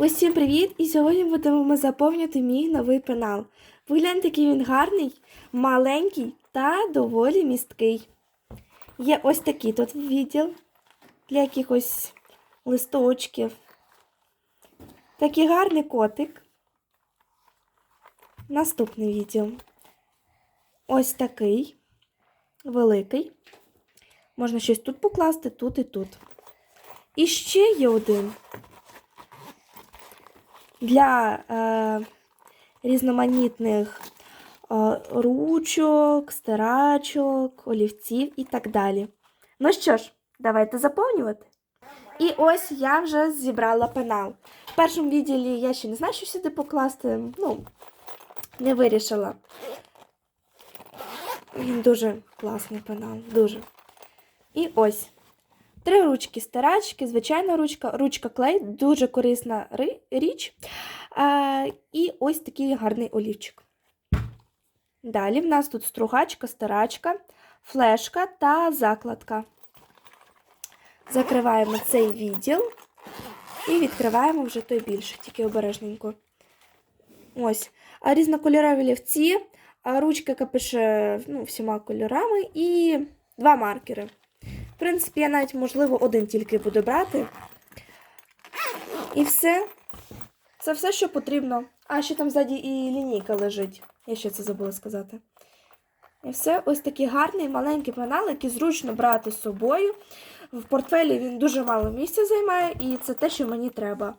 Усім привіт! І сьогодні будемо заповнювати мій новий пенал. Погляньте, який він гарний, маленький та доволі місткий. Є ось такий тут відділ для якихось листочків. Такий гарний котик. Наступний відділ. Ось такий великий. Можна щось тут покласти, тут і тут. І ще є один для е, різноманітних е, ручок, стирачок, олівців і так далі. Ну що ж, давайте заповнювати. І ось я вже зібрала пенал. В першому відділі я ще не знаю, що сюди покласти. Ну, не вирішила. Він дуже класний пенал, дуже. І ось. Три ручки стирачки, звичайна ручка, ручка клей, дуже корисна річ. Е, і ось такий гарний олівчик. Далі в нас тут стругачка, стирачка, флешка та закладка. Закриваємо цей відділ і відкриваємо вже той більший, тільки обережненько. Ось. А різнокольорові олівці, ручка, яка пише ну, всіма кольорами, і два маркери. Принципі, я навіть, можливо, один тільки буду брати. І все. Це все, що потрібно. А ще там ззаді і лінійка лежить. Я ще це забула сказати. І все, ось такий гарний маленький пенал, який зручно брати з собою. В портфелі він дуже мало місця займає, і це те, що мені треба.